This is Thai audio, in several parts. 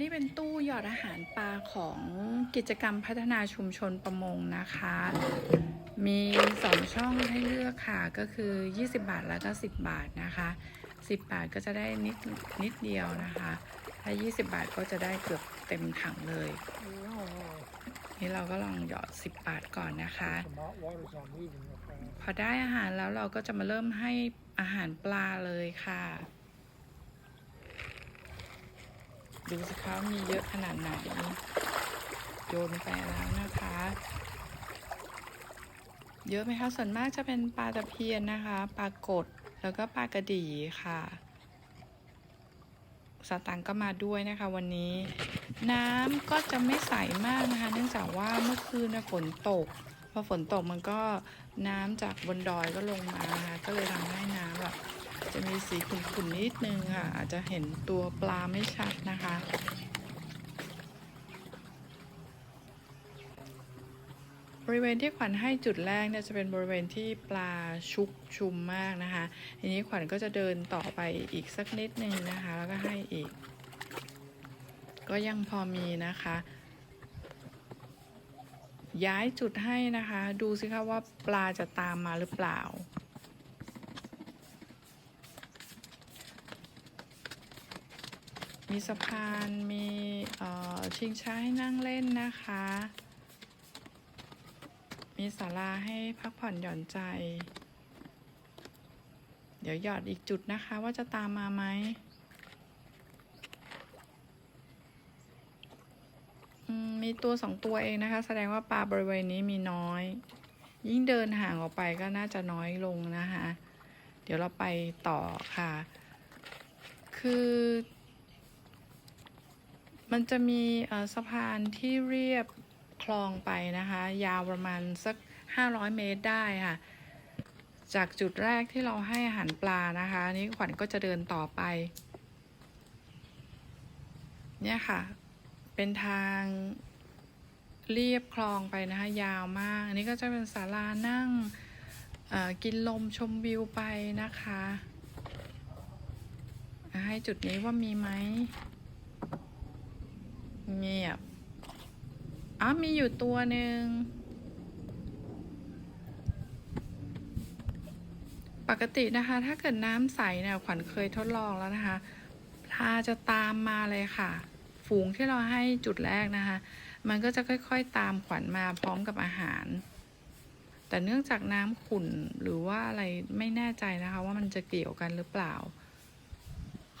นี่เป็นตู้หยอดอาหารปลาของกิจกรรมพัฒนาชุมชนประมงนะคะ มีสองช่องให้เลือกค่ะ ก็คือ 20 บาทแล้วก็ 10 บาทนะคะ 10 บาทก็จะได้นิดนิดเดียวนะคะ ถ้า 20 บาทก็จะได้เกือบเต็มถังเลย นี่เราก็ลองหยอด 10 บาทก่อนนะคะ พอได้อาหารแล้วเราก็จะมาเริ่มให้อาหารปลาเลยค่ะ ดูสิคะมีเยอะขนาดไหน โยนไปแล้วนะคะ เยอะไหมคะ ส่วนมากจะเป็นปลาตะเพียนนะคะ ปลากด แล้วก็ปลากระดีค่ะสตังก็มาด้วยนะคะวันนี้ น้ำก็จะไม่ใสมากนะคะ เนื่องจากว่าเมื่อคืนนะฝนตกพอฝนตกมันก็น้ำจากบนดอยก็ลงมานะคะก็เลยทำ จะมีสีขุ่นๆนิดนึงค่ะ อาจจะเห็นตัวปลาไม่ชัดนะคะ บริเวณที่ขวัญให้จุดแรกเนี่ยจะเป็นบริเวณที่ปลาชุกชุมมากนะคะ ทีนี้ขวัญก็จะเดินต่อไปอีกสักนิดนึงนะคะ แล้วก็ให้อีก ก็ยังพอมีนะคะย้ายจุดให้นะคะ ดูสิคะว่าปลาจะตามมาหรือเปล่า มีสะพาน มีชิงช้าให้นั่งเล่นนะคะ มีศาลาให้พักผ่อนหย่อนใจ เดี๋ยวหยอดอีกจุดนะคะว่าจะตามมาไหมมีตัวสองตัวเองนะคะ แสดงว่าปลาบริเวณนี้มีน้อย ยิ่งเดินห่างออกไปก็น่าจะน้อยลงนะคะ เดี๋ยวเราไปต่อค่ะ คือ มันจะมีสะพานที่เรียบคลองไปนะคะ ยาวประมาณสัก 500 เมตรได้ค่ะ จากจุดแรกที่เราให้อาหารปลานะคะนี้ขวัญก็จะเดินต่อไป เนี่ยค่ะ เป็นทางเรียบคลองไปนะคะ ยาวมาก อันนี้ก็จะเป็นศาลานั่งกินลมชมวิวไปนะคะ ให้จุดนี้ว่ามีไหม เงียบอ๋อมีอยู่ตัวหนึ่ง ปกตินะคะ ถ้าเกิดน้ำใสเนี่ย ขวัญเคยทดลองแล้วนะคะปลาจะตามมาเลยค่ะ ฝูงที่เราให้จุดแรกนะคะ มันก็จะค่อยๆตามขวัญมาพร้อมกับอาหาร แต่เนื่องจากน้ำขุ่นหรือว่าอะไรไม่แน่ใจนะคะ ว่ามันจะเกี่ยวกันหรือเปล่า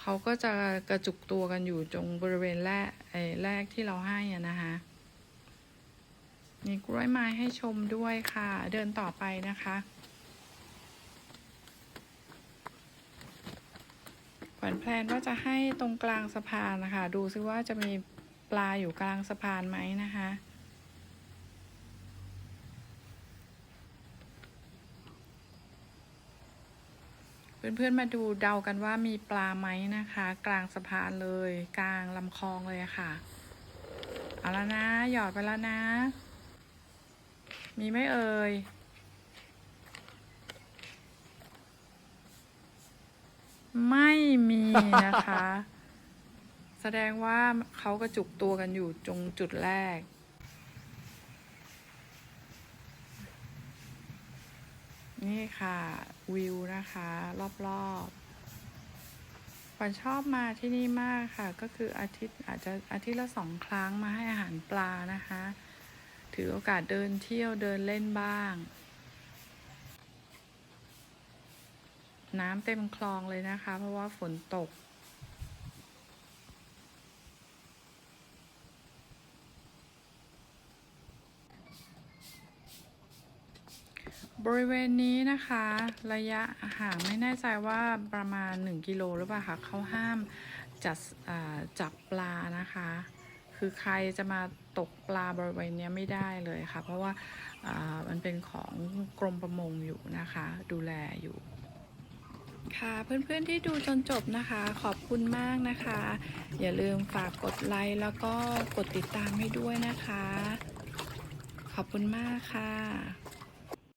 เขาก็จะกระจุกตัวกันอยู่ตรงบริเวณแรกไอ้แรกที่เราให้อะนะคะมีกล้วยไม้ให้ชมด้วยค่ะ เดินต่อไปนะคะขวัญแพลนว่าจะให้ตรงกลางสะพานนะคะ ดูซิว่าจะมีปลาอยู่กลางสะพานไหมนะคะ เพื่อนๆมาดูเดากันว่ามีปลาไหมนะคะ กลางสะพานเลย กลางลำคลองเลยค่ะ เอาแล้วนะ หยอดไปแล้วนะ มีไหมเอ่ยไม่มีนะคะ แสดงว่าเขากระจุกตัวกันอยู่ตรงจุดแรก นี่ค่ะ วิวนะคะ รอบๆปันชอบมาที่นี่มากค่ะ ก็คืออาทิตย์อาจจะอาทิตย์ละสองครั้งมาให้อาหารปลานะคะ ถือโอกาสเดินเที่ยวเดินเล่นบ้าง น้ำเต็มคลองเลยนะคะ เพราะว่าฝนตก บริเวณนี้นะคะ ระยะห่างไม่แน่ใจว่าประมาณ 1 กิโลหรือเปล่าคะเขาห้ามจัดจับปลานะคะ คือใครจะมาตกปลาบริเวณนี้ไม่ได้เลยค่ะ เพราะว่ามันเป็นของกรมประมงอยู่นะคะ ดูแลอยู่ค่ะเพื่อนๆที่ดูจนจบนะคะ ขอบคุณมากนะคะ อย่าลืมฝากกดไลค์แล้วก็กดติดตามให้ด้วยนะคะ ขอบคุณมากค่ะ